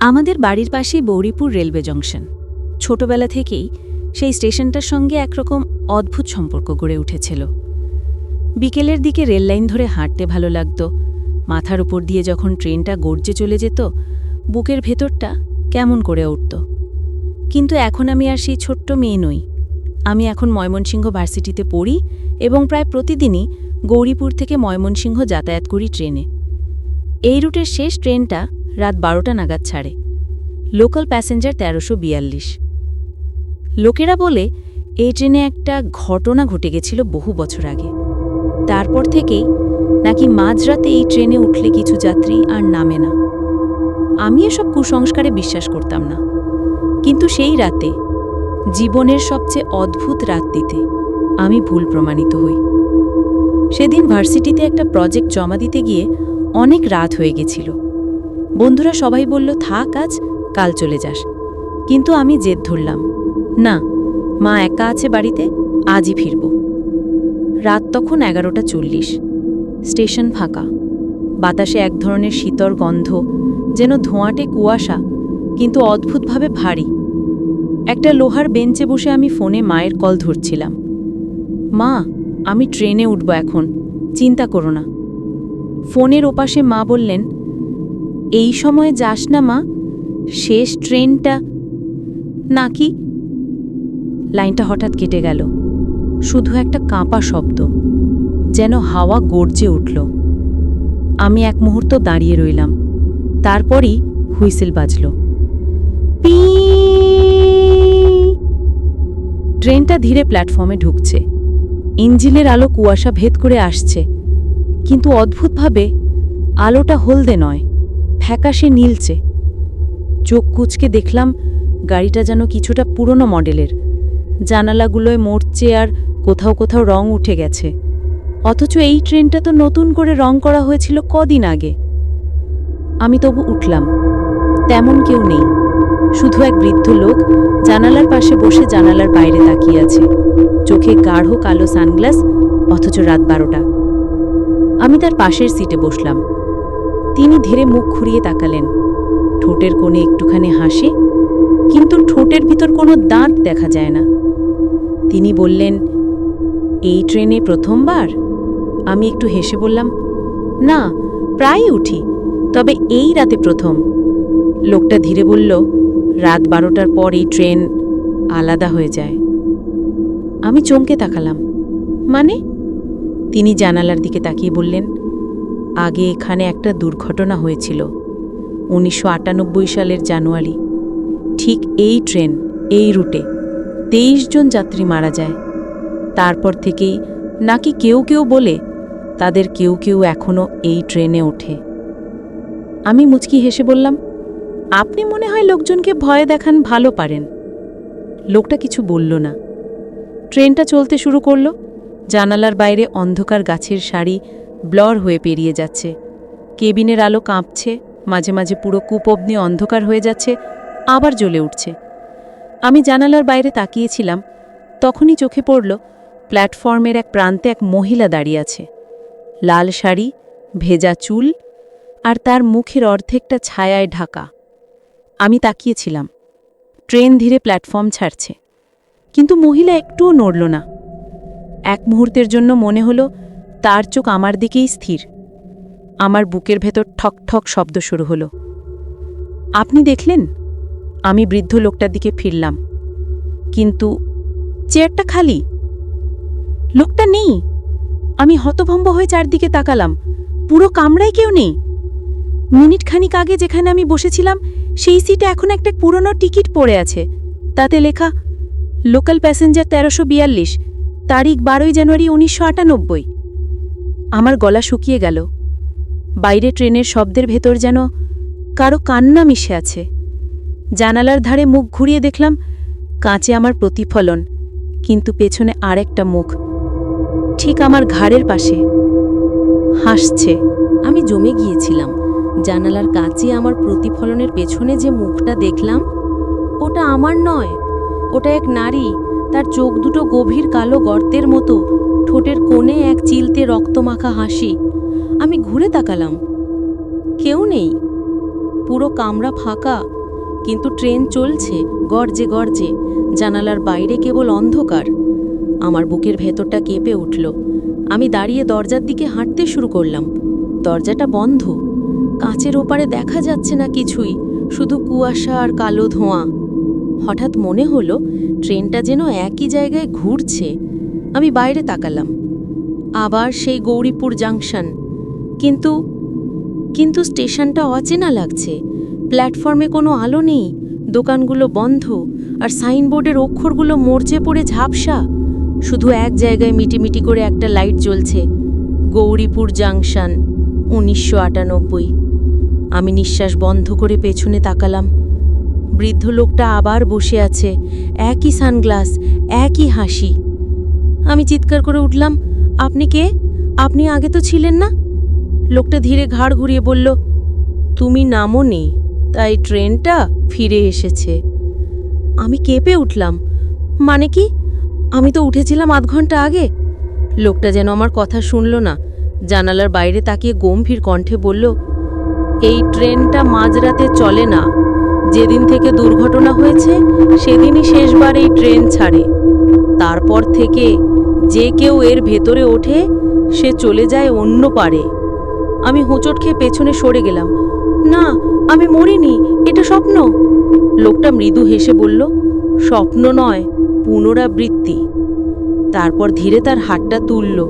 আমাদের বাড়ির পাশেই বৌরিপুর রেলওয়ে জংশন। ছোটবেলা থেকেই সেই স্টেশনটার সঙ্গে একরকম অদ্ভুত সম্পর্ক গড়ে উঠেছিল। বিকেলের দিকে রেল লাইন ধরে হাঁটতে ভালো লাগতো। মাথার উপর দিয়ে যখন ট্রেনটা গর্জে চলে যেত, বুকের ভেতরটা কেমন করে উঠত। কিন্তু এখন আমি আর সেই ছোট্ট মেয়ে নই। আমি এখন ময়মনসিংহ ভার্সিটিতে পড়ি এবং প্রায় প্রতিদিনই গৌরীপুর থেকে ময়মনসিংহ যাতায়াত করি ট্রেনে। এই রুটের শেষ ট্রেনটা রাত বারোটা নাগাদ ছাড়ে। লোকাল প্যাসেঞ্জার তেরোশো বিয়াল্লিশ। লোকেরা বলে এই ট্রেনে একটা ঘটনা ঘটে গেছিল বহু বছর আগে। তারপর থেকেই নাকি মাঝরাতে এই ট্রেনে উঠলে কিছু যাত্রী আর নামে না। আমি এসব কুসংস্কারে বিশ্বাস করতাম না। কিন্তু সেই রাতে, জীবনের সবচেয়ে অদ্ভুত রাত্রিতে আমি ভুল প্রমাণিত হই। সেদিন ভার্সিটিতে একটা প্রজেক্ট জমা দিতে গিয়ে অনেক রাত হয়ে গেছিল। বন্ধুরা সবাই বলল, থাক আজ, কাল চলে যাস। কিন্তু আমি জেদ ধরলাম, না, মা একা আছে বাড়িতে, আজই ফিরব। রাত তখন এগারোটা চল্লিশ। স্টেশন ফাঁকা। বাতাসে এক ধরনের শীতল গন্ধ, যেন ধোঁয়াটে কুয়াশা, কিন্তু অদ্ভুতভাবে ভারী। একটা লোহার বেঞ্চে বসে আমি ফোনে মায়ের কল ধরছিলাম। মা, আমি ট্রেনে উঠব এখন, চিন্তা করো না। ফোনের ওপাশে মা বললেন এই সময় যাস না, মা। শেষ ট্রেনটা নাকি লাইনটা হঠাৎ কেটে গেল। শুধু একটা কাঁপা শব্দ, যেন হাওয়া গর্জে উঠল। আমি এক মুহূর্ত দাঁড়িয়ে রইলাম। তারপরই হুইসেল বাজল। পি ট্রেনটা ধীরে প্ল্যাটফর্মে ঢুকছে ইঞ্জিনের আলো কুয়াশা ভেদ করে আসছে কিন্তু অদ্ভুতভাবে আলোটা হলদে নয় ফ্যাকাশে নীলচে। চোখ কুচকে দেখলাম গাড়িটা যেন কিছুটা পুরনো মডেলের। জানালাগুলোয় মরচে আর কোথাও কোথাও রং উঠে গেছে। অথচ এই ট্রেনটা তো নতুন করে রং করা হয়েছিল কদিন আগে। আমি তবু উঠলাম। তেমন কেউ নেই। শুধু এক বৃদ্ধ লোক জানালার পাশে বসে জানালার বাইরে তাকিয়ে আছে। চোখে গাঢ় কালো সানগ্লাস, অথচ রাত বারোটা। আমি তার পাশের সিটে বসলাম। তিনি ধীরে মুখ ঘুরিয়ে তাকালেন। ঠোঁটের কোণে একটুখানি হাসি, কিন্তু ঠোঁটের ভিতর কোনো দাঁত দেখা যায় না। তিনি বললেন, এই ট্রেনে প্রথমবার? আমি একটু হেসে বললাম, না প্রায় উঠি, তবে এই রাতে প্রথম। লোকটা ধীরে বলল, রাত বারোটার পর এই ট্রেন আলাদা হয়ে যায়। আমি চমকে তাকালাম মানে? তিনি জানালার দিকে তাকিয়ে বললেন আগে এখানে একটা দুর্ঘটনা হয়েছিল। উনিশশো আটানব্বই সালের জানুয়ারি। ঠিক এই ট্রেন, এই রুটে তেইশ জন যাত্রী মারা যায়। তারপর থেকেই নাকি কেউ কেউ বলে তাদের কেউ কেউ এখনও এই ট্রেনে ওঠে। আমি মুচকি হেসে বললাম, আপনি মনে হয় লোকজনকে ভয় দেখান, ভালো পারেন। লোকটা কিছু বলল না। ট্রেনটা চলতে শুরু করল। জানালার বাইরে অন্ধকার গাছের শাড়ি ব্লর হয়ে পেরিয়ে যাচ্ছে। কেবিনের আলো কাঁপছে, মাঝে মাঝে পুরো কূপ অবধি অন্ধকার হয়ে যাচ্ছে, আবার জ্বলে উঠছে। আমি জানালার বাইরে তাকিয়েছিলাম, তখনই চোখে পড়ল প্ল্যাটফর্মের এক প্রান্তে এক মহিলা দাঁড়িয়ে আছে। লাল শাড়ি, ভেজা চুল আর তার মুখের অর্ধেকটা ছায়ায় ঢাকা। আমি তাকিয়েছিলাম। ট্রেন ধীরে প্ল্যাটফর্ম ছাড়ছে। কিন্তু মহিলা একটুও নড়ল না। এক মুহূর্তের জন্য মনে হলো তার চোখ আমার দিকেই স্থির। আমার বুকের ভেতর ঠক ঠক শব্দ শুরু হলো। আপনি দেখলেন? আমি বৃদ্ধ লোকটার দিকে ফিরলাম। কিন্তু চেয়ারটা খালি। লোকটা নেই। আমি হতভম্ব হয়ে চারদিকে তাকালাম। পুরো কামরায় কেউ নেই। মিনিট খানিক আগে যেখানে আমি বসেছিলাম, সেই সিটে এখন একটা পুরনো টিকিট পড়ে আছে। তাতে লেখা, লোকাল প্যাসেঞ্জার তেরোশো বিয়াল্লিশ, তারিখ বারোই জানুয়ারি উনিশশো আটানব্বই। আমার গলা শুকিয়ে গেল। বাইরে ট্রেনের শব্দের ভেতর যেন কারও কান্না মিশে আছে। জানালার ধারে মুখ ঘুরিয়ে দেখলাম, কাঁচে আমার প্রতিফলন, কিন্তু পেছনে আরেকটা মুখ। ঠিক আমার ঘাড়ের পাশে। হাসছে, আমি জমে গিয়েছিলাম। জানালার কাছে আমার প্রতিফলনের পেছনে যে মুখটা দেখলাম, ওটা আমার নয়। ওটা এক নারী, তার চোখ দুটো গভীর কালো গর্তের মতো। ঠোঁটের কোণে এক চিলতে রক্তমাখা হাসি। আমি ঘুরে তাকালাম। কেউ নেই। পুরো কামরা ফাঁকা, কিন্তু ট্রেন চলছে গর্জে গর্জে। জানালার বাইরে কেবল অন্ধকার। আমার বুকের ভেতরটা কেঁপে উঠল। আমি দাঁড়িয়ে দরজার দিকে হাঁটতে শুরু করলাম। দরজাটা বন্ধ। কাঁচের ওপারে দেখা যাচ্ছে না কিছুই, শুধু কুয়াশা আর কালো ধোঁয়া। হঠাৎ মনে হলো, ট্রেনটা যেন একই জায়গায় ঘুরছে। আমি বাইরে তাকালাম। আবার সেই গৌরীপুর জাংশন। কিন্তু কিন্তু স্টেশনটা অচেনা লাগছে। প্ল্যাটফর্মে কোনো আলো নেই, দোকানগুলো বন্ধ, আর সাইনবোর্ডের অক্ষরগুলো মরচে পড়ে ঝাপসা। শুধু এক জায়গায় মিটিমিটি করে একটা লাইট জ্বলছে, গৌরীপুর জাংশন, উনিশশো আটানব্বই। আমি নিঃশ্বাস বন্ধ করে পেছনে তাকালাম। বৃদ্ধ লোকটা আবার বসে আছে, একই সানগ্লাস, একই হাসি। আমি চিৎকার করে উঠলাম, আপনি কে? আপনি আগে তো ছিলেন না? লোকটা ধীরে ঘাড় ঘুরিয়ে বলল, তুমি নামোনি তাই ট্রেনটা ফিরে এসেছে। আমি কেঁপে উঠলাম মানে কি? আমি তো উঠেছিলাম আধ ঘণ্টা আগে? লোকটা যেন আমার কথা শুনল না, জানালার বাইরে তাকিয়ে গম্ভীর কণ্ঠে বলল, এই ট্রেনটা মাঝরাতে চলে না। যেদিন থেকে দুর্ঘটনা হয়েছে, সেদিনই শেষবার এই ট্রেন ছাড়ে। তারপর থেকে যে কেউ এর ভেতরে ওঠে, সে চলে যায় অন্য পারে। আমি হোঁচট খেয়ে পেছনে সরে গেলাম। না, আমি মরিনি, এটা স্বপ্ন। লোকটা মৃদু হেসে বলল, স্বপ্ন নয়, পুনরাবৃত্তি। তারপর ধীরে তার হাতটা তুলল।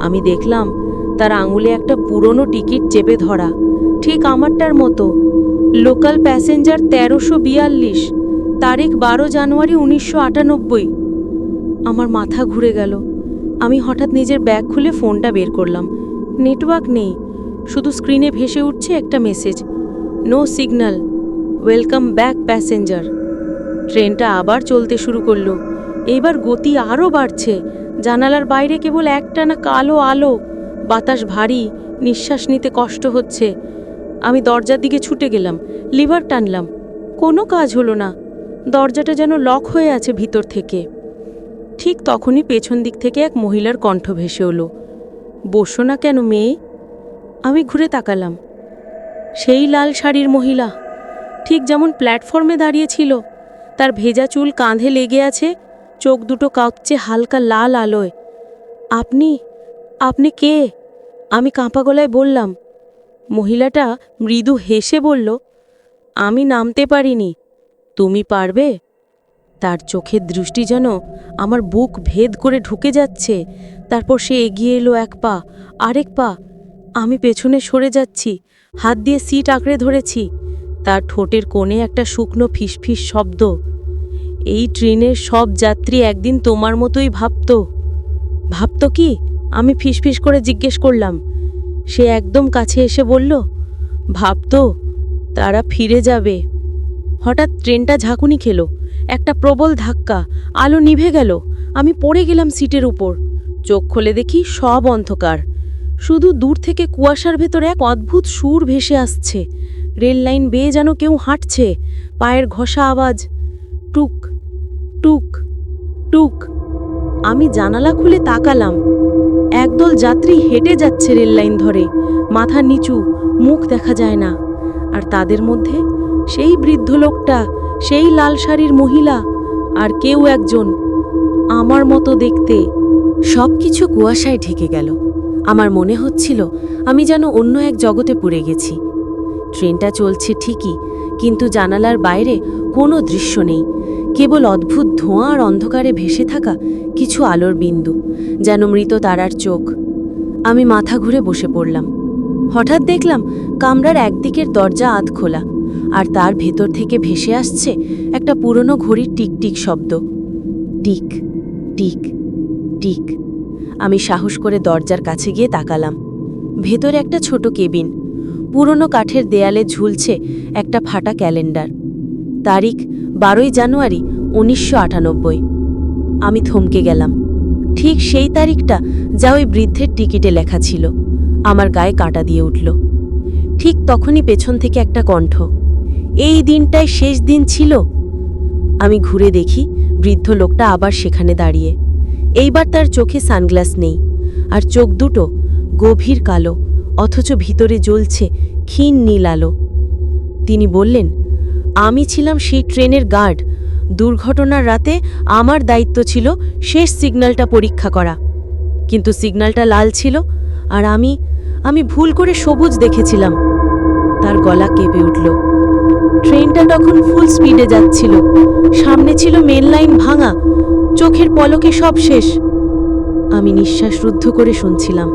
আমি দেখলাম, তার আঙুলে একটা পুরনো টিকিট চেপে ধরা, ঠিক আমারটার মতো। লোকাল প্যাসেঞ্জার তেরোশো বিয়াল্লিশ, তারিখ বারো জানুয়ারি উনিশশো আটানব্বই। আমার মাথা ঘুরে গেল। আমি হঠাৎ নিজের ব্যাগ খুলে ফোনটা বের করলাম। নেটওয়ার্ক নেই। শুধু স্ক্রিনে ভেসে উঠছে একটা message. No signal. Welcome back passenger. ট্রেনটা আবার চলতে শুরু করল। এইবার গতি আরও বাড়ছে। জানালার বাইরে কেবল একটানা কালো আলো। বাতাস ভারী, নিঃশ্বাস নিতে কষ্ট হচ্ছে। আমি দরজার দিকে ছুটে গেলাম, লিভার টানলাম। কোনো কাজ হলো না। দরজাটা যেন লক হয়ে আছে ভিতর থেকে। ঠিক তখনই পেছন দিক থেকে এক মহিলার কণ্ঠ ভেসে এলো। বসো না কেন মেয়ে? আমি ঘুরে তাকালাম। সেই লাল শাড়ির মহিলা, ঠিক যেমন প্ল্যাটফর্মে দাঁড়িয়েছিল তার ভেজা চুল কাঁধে লেগে আছে, চোখ দুটো কাঁপছে হালকা লাল আলোয়। আপনি আপনি কে? আমি কাঁপা গলায় বললাম। মহিলাটা মৃদু হেসে বলল, আমি নামতে পারিনি। তুমি পারবে? তার চোখের দৃষ্টি যেন আমার বুক ভেদ করে ঢুকে যাচ্ছে। তারপর সে এগিয়ে এলো এক পা, আরেক পা। আমি পেছনে সরে যাচ্ছি, হাত দিয়ে সিট আঁকড়ে ধরেছি। তার ঠোঁটের কোণে একটা শুকনো ফিসফিস শব্দ। এই ট্রেনের সব যাত্রী একদিন তোমার মতোই ভাবত। ভাবত কি? আমি ফিসফিস করে জিজ্ঞেস করলাম। সে একদম কাছে এসে বলল, ভাবত, তারা ফিরে যাবে। হঠাৎ ট্রেনটা ঝাঁকুনি খেলো। একটা প্রবল ধাক্কা, আলো নিভে গেল। আমি পড়ে গেলাম সিটের উপর। চোখ খুলে দেখি সব অন্ধকার। শুধু দূর থেকে কুয়াশার ভেতর এক অদ্ভুত সুর ভেসে আসছে। রেল লাইন বেয়ে যেন কেউ হাঁটছে। পায়ের ঘষা আওয়াজ, টুক টুক টুক। আমি জানালা খুলে তাকালাম। একদল যাত্রী হেঁটে যাচ্ছে রেল লাইন ধরে। মাথা নিচু, মুখ দেখা যায় না। আর তাদের মধ্যে সেই বৃদ্ধ লোকটা সেই লাল শাড়ির মহিলা আর কেউ একজন আমার মতো দেখতে সব কিছু কুয়াশায় ঢেকে গেল। আমার মনে হচ্ছিল আমি যেন অন্য এক জগতে পড়ে গেছি। ট্রেনটা চলছে ঠিকই, কিন্তু জানালার বাইরে কোনো দৃশ্য নেই। কেবল অদ্ভুত ধোঁয়া আর অন্ধকারে ভেসে থাকা কিছু আলোর বিন্দু, যেন মৃত তারার চোখ। আমি মাথা ঘুরে বসে পড়লাম। হঠাৎ দেখলাম কামরার একদিকের দরজা আধ খোলা আর তার ভেতর থেকে ভেসে আসছে একটা পুরনো ঘড়ির টিকটিক শব্দ। টিক টিক টিক। আমি সাহস করে দরজার কাছে গিয়ে তাকালাম। ভেতরে একটা ছোট কেবিন। পুরনো কাঠের দেয়ালে ঝুলছে একটা ফাটা ক্যালেন্ডার। তারিখ, বারোই জানুয়ারি, উনিশশো আটানব্বই। আমি থমকে গেলাম। ঠিক সেই তারিখটা যা ওই বৃদ্ধের টিকিটে লেখা ছিল। আমার গায়ে কাঁটা দিয়ে উঠল। ঠিক তখনই পেছন থেকে একটা কণ্ঠ। এই দিনটাই শেষ দিন ছিল। আমি ঘুরে দেখি বৃদ্ধ লোকটা আবার সেখানে দাঁড়িয়ে। এইবার তার চোখে সানগ্লাস নেই, আর চোখ দুটো গভীর কালো, অথচ ভিতরে জ্বলছে ক্ষীণ নীল আলো। তিনি বললেন, আমি ছিলাম সেই ট্রেনের গার্ড। দুর্ঘটনার রাতে আমার দায়িত্ব ছিল শেষ সিগন্যালটা পরীক্ষা করা। কিন্তু সিগন্যালটা লাল ছিল, আর আমি আমি ভুল করে সবুজ দেখেছিলাম। তার গলা কেঁপে উঠল। ট্রেনটা তখন ফুল স্পিডে যাচ্ছিল। সামনে ছিল মেন লাইন ভাঙা। চোখের পলকে সব শেষ। আমি নিঃশ্বাস রুদ্ধ করে শুনছিলাম।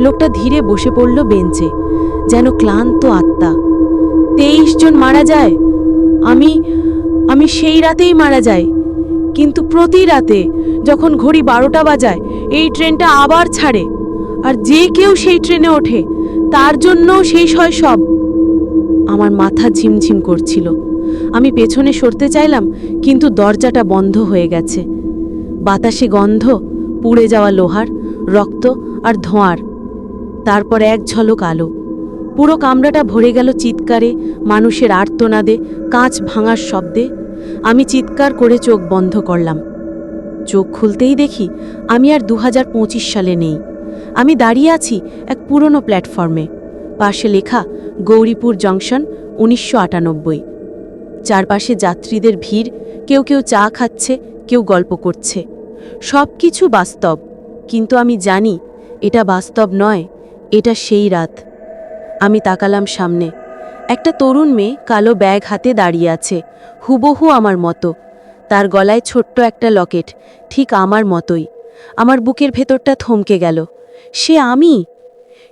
লোকটা ধীরে বসে পড়ল বেঞ্চে, যেন ক্লান্ত আত্মা। তেইশ জন মারা যায়। আমি আমি সেই রাতেই মারা যাই। কিন্তু প্রতি রাতে যখন ঘড়ি বারোটা বাজায়, এই ট্রেনটা আবার ছাড়ে। আর যে কেউ সেই ট্রেনে ওঠে, তার জন্য শেষ হয় সব। আমার মাথা ঝিমঝিম করছিল। আমি পেছনে সরতে চাইলাম, কিন্তু দরজাটা বন্ধ হয়ে গেছে। বাতাসে গন্ধ, পুড়ে যাওয়া লোহার, রক্ত আর ধোঁয়ার। তারপর এক ঝলক আলো। পুরো কামরাটা ভরে গেল চিৎকারে, মানুষের আর্তনাদে, কাঁচ ভাঙার শব্দে। আমি চিৎকার করে চোখ বন্ধ করলাম। চোখ খুলতেই দেখি, আমি আর দু হাজার পঁচিশ সালে নেই। আমি দাঁড়িয়ে আছি এক পুরনো প্ল্যাটফর্মে। পাশে লেখা গৌরীপুর জংশন উনিশশো চারপাশে যাত্রীদের ভিড়, কেউ কেউ চা খাচ্ছে, কেউ গল্প করছে। সব কিছু বাস্তব, কিন্তু আমি জানি এটা বাস্তব নয়, এটা সেই রাত। আমি তাকালাম সামনে। একটা তরুণ মেয়ে কালো ব্যাগ হাতে দাঁড়িয়ে আছে, হুবহু আমার মতো। তার গলায় ছোট্ট একটা লকেট, ঠিক আমার মতোই। আমার বুকের ভেতরটা থমকে গেল। সে আমি?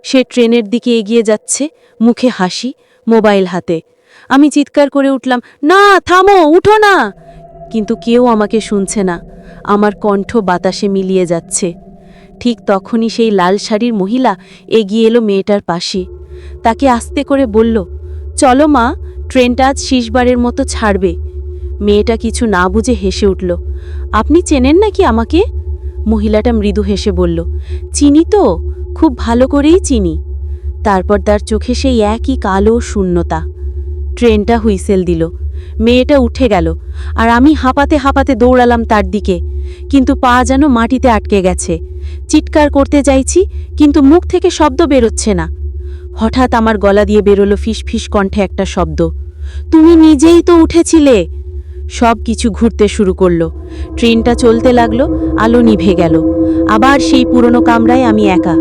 সে ট্রেনের দিকে এগিয়ে যাচ্ছে, মুখে হাসি, মোবাইল হাতে। আমি চিৎকার করে উঠলাম, না, থামো, উঠো না! কিন্তু কেউ আমাকে শুনছে না। আমার কণ্ঠ বাতাসে মিলিয়ে যাচ্ছে। ঠিক তখনই সেই লাল শাড়ির মহিলা এগিয়ে এলো মেয়েটার পাশে। তাকে আস্তে করে বলল, চলো মা, ট্রেনটা আজ শেষবারের মতো ছাড়বে। মেয়েটা কিছু না বুঝে হেসে উঠল, আপনি চেনেন নাকি আমাকে? মহিলাটা মৃদু হেসে বলল, চিনি তো। খুব ভালো করেই চিনি। তারপর তার চোখে সেই একই কালো শূন্যতা। ট্রেনটা হুইসেল দিল। মেয়েটা উঠে গেল, আর আমি হাঁপাতে হাঁপাতে দৌড়ালাম তার দিকে। কিন্তু পা যেন মাটিতে আটকে গেছে। চিৎকার করতে চাইছি কিন্তু মুখ থেকে শব্দ বেরোচ্ছে না। হঠাৎ আমার গলা দিয়ে বেরোলো ফিস ফিস কণ্ঠে একটা শব্দ। তুমি নিজেই তো উঠেছিলে! সব কিছু ঘুরতে শুরু করল। ট্রেনটা চলতে লাগল, আলো নিভে গেল। আবার সেই পুরনো কামরায় আমি একা।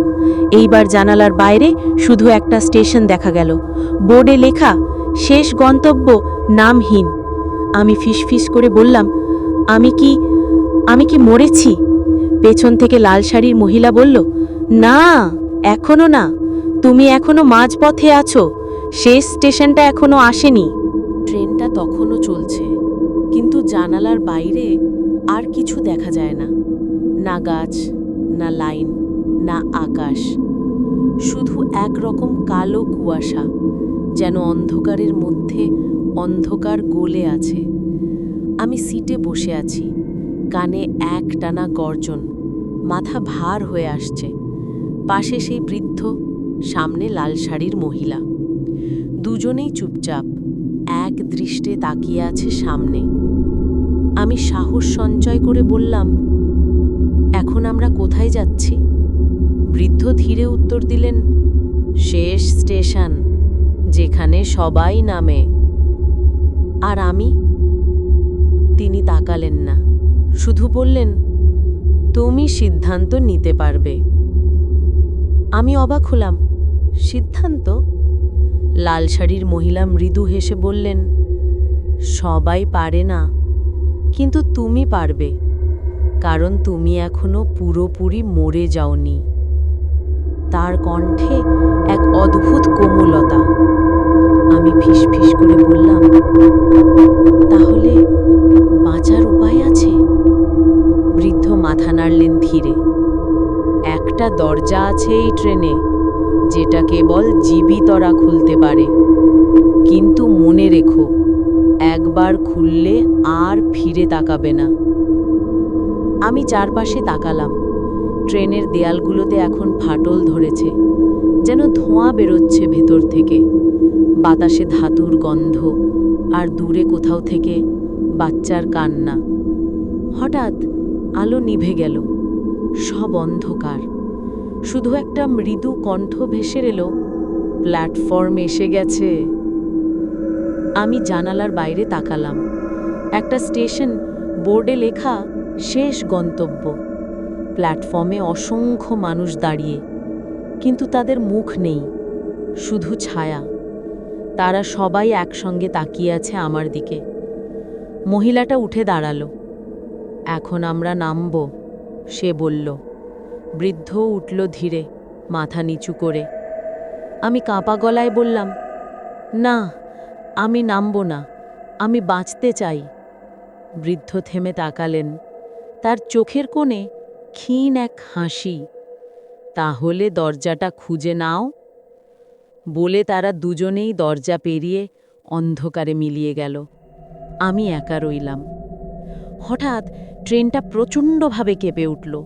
এইবার জানালার বাইরে শুধু একটা স্টেশন দেখা গেল। বোর্ডে লেখা, শেষ গন্তব্য নামহীন। আমি ফিসফিস করে বললাম, আমি কি আমি কি মরেছি? পেছন থেকে লাল শাড়ির মহিলা বলল, না, এখনও না। তুমি এখনও মাঝপথে আছো। শেষ স্টেশনটা এখনও আসেনি। ট্রেনটা তখনও চলছে। জানালার বাইরে আর কিছু দেখা যায় না। না গাছ, না লাইন, না আকাশ। শুধু একরকম কালো কুয়াশা যেন অন্ধকারের মধ্যে অন্ধকার গোলে আছে। আমি সিটে বসে আছি। কানে এক টানা গর্জন। মাথা ভার হয়ে আসছে। পাশে সেই বৃদ্ধ, সামনে লাল শাড়ির মহিলা। দুজনেই চুপচাপ। এক দৃষ্টে তাকিয়ে আছে সামনে। আমি সাহস সঞ্চয় করে বললাম, এখন আমরা কোথায় যাচ্ছি? বৃদ্ধ ধীরে উত্তর দিলেন, শেষ স্টেশন, যেখানে সবাই নামে। আর আমি? তিনি তাকালেন না, শুধু বললেন, তুমি সিদ্ধান্ত নিতে পারবে। আমি অবাক হলাম, সিদ্ধান্ত? লাল শাড়ির মহিলা মৃদু হেসে বললেন, সবাই পারে না। কিন্তু তুমি পারবে। কারণ তুমি এখনও পুরোপুরি মরে যাওনি। তার কণ্ঠে এক অদ্ভুত কোমলতা। আমি ফিসফিস করে বললাম, তাহলে বাঁচার উপায় আছে? বৃদ্ধ মাথা নাড়লেন ধীরে। একটা দরজা আছে এই ট্রেনে, যেটা কেবল জীবিতরা খুলতে পারে। কিন্তু মনে রেখো একবার খুললে আর ফিরে তাকাবে না। আমি চারপাশে তাকালাম। ট্রেনের দেয়ালগুলোতে এখন ফাটল ধরেছে, যেন ধোঁয়া বেরোচ্ছে ভেতর থেকে। বাতাসে ধাতুর গন্ধ, আর দূরে কোথাও থেকে বাচ্চার কান্না। হঠাৎ আলো নিভে গেল, সব অন্ধকার। শুধু একটা মৃদু কণ্ঠ ভেসে এলো, প্ল্যাটফর্ম এসে গেছে। আমি জানালার বাইরে তাকালাম। একটা স্টেশন বোর্ডে লেখা, শেষ গন্তব্য। প্ল্যাটফর্মে অসংখ্য মানুষ দাঁড়িয়ে, কিন্তু তাদের মুখ নেই, শুধু ছায়া। তারা সবাই একসঙ্গে তাকিয়ে আছে আমার দিকে। মহিলাটা উঠে দাঁড়াল। এখন আমরা নামব, সে বলল। বৃদ্ধ উঠল ধীরে, মাথা নিচু করে। আমি কাঁপা গলায় বললাম, না। আমি নামব না, আমি বাঁচতে চাই। বৃদ্ধ থেমে তাকালেন, তার চোখের কোণে ক্ষীণ এক হাসি। তাহলে দরজাটা খুঁজে নাও। বলে তারা দুজনেই দরজা পেরিয়ে অন্ধকারে মিলিয়ে গেল। আমি একা রইলাম। হঠাৎ ট্রেনটা প্রচণ্ডভাবে কেঁপে উঠল।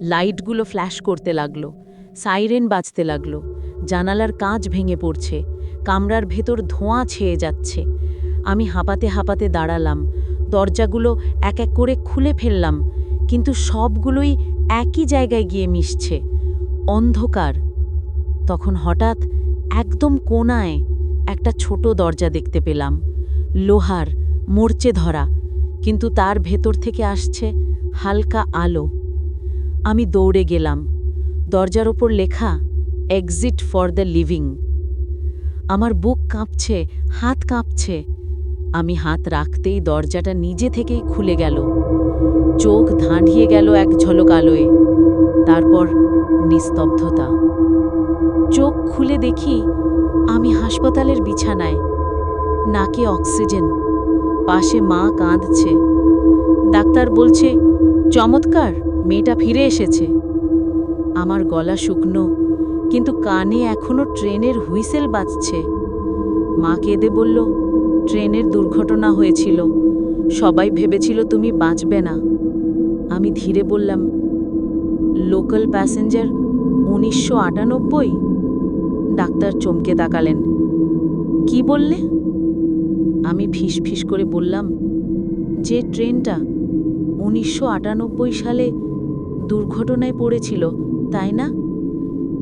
লাইটগুলো ফ্ল্যাশ করতে লাগল, সাইরেন বাজতে লাগল, জানালার কাঁচ ভেঙে পড়ছে। কামরার ভেতর ধোঁয়া ছেয়ে যাচ্ছে। আমি হাঁপাতে হাঁপাতে দাঁড়ালাম। দরজাগুলো এক এক করে খুলে ফেললাম, কিন্তু সবগুলোই একই জায়গায় গিয়ে মিশছে। অন্ধকার। তখন হঠাৎ একদম কোনায় একটা ছোট দরজা দেখতে পেলাম। লোহার, মরচে ধরা, কিন্তু তার ভেতর থেকে আসছে হালকা আলো। আমি দৌড়ে গেলাম। দরজার ওপর লেখা এক্সিট ফর দ্য লিভিং আমার বুক কাঁপছে, হাত কাঁপছে। আমি হাত রাখতেই দরজাটা নিজে থেকেই খুলে গেল। চোখ ধাঁধিয়ে গেল এক ঝলক আলোয়। তারপর নিস্তব্ধতা। চোখ খুলে দেখি আমি হাসপাতালের বিছানায়। নাকে অক্সিজেন। পাশে মা কাঁদছে। ডাক্তার বলছে, চমৎকার, মেয়েটা ফিরে এসেছে। আমার গলা শুকনো কিন্তু কানে এখনও ট্রেনের হুইসেল বাজছে। মা কেঁদে বলল, ট্রেনের দুর্ঘটনা হয়েছিল। সবাই ভেবেছিল তুমি বাঁচবে না। আমি ধীরে বললাম, লোকাল প্যাসেঞ্জার উনিশশো আটানব্বই? ডাক্তার চমকে তাকালেন, কি বললে? আমি ফিস ফিস করে বললাম, যে ট্রেনটা উনিশশো আটানব্বই সালে দুর্ঘটনায় পড়েছিল, তাই না?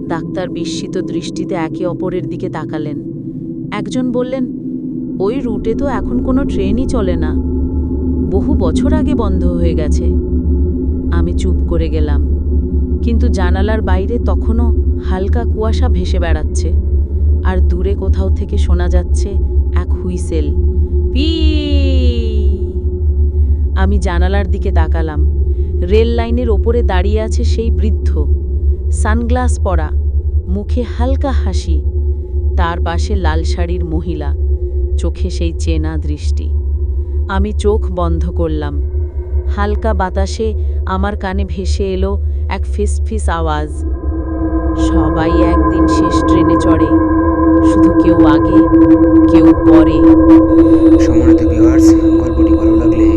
ডাক্তার বিস্মিত দৃষ্টিতে একে অপরের দিকে তাকালেন। একজন বললেন, ওই রুটে তো এখন কোনো ট্রেনই চলে না। বহু বছর আগে বন্ধ হয়ে গেছে। আমি চুপ করে গেলাম। কিন্তু জানালার বাইরে তখনও হালকা কুয়াশা ভেসে বেড়াচ্ছে। আর দূরে কোথাও থেকে শোনা যাচ্ছে এক হুইসেল। পি আমি জানালার দিকে তাকালাম। রেল লাইনের ওপরে দাঁড়িয়ে আছে সেই বৃদ্ধ। সানগ্লাস পরা, মুখে হালকা হাসি, তার পাশে লাল শাড়ির মহিলা, চোখে সেই চেনা দৃষ্টি। আমি চোখ বন্ধ করলাম। হালকা বাতাসে আমার কানে ভেসে এলো এক ফিসফিস আওয়াজ। সবাই একদিন শেষ ট্রেনে চড়ে, শুধু কেউ আগে, কেউ পরে। সম্মানিত ভিউয়ার্স গল্পটি ভালো লাগলে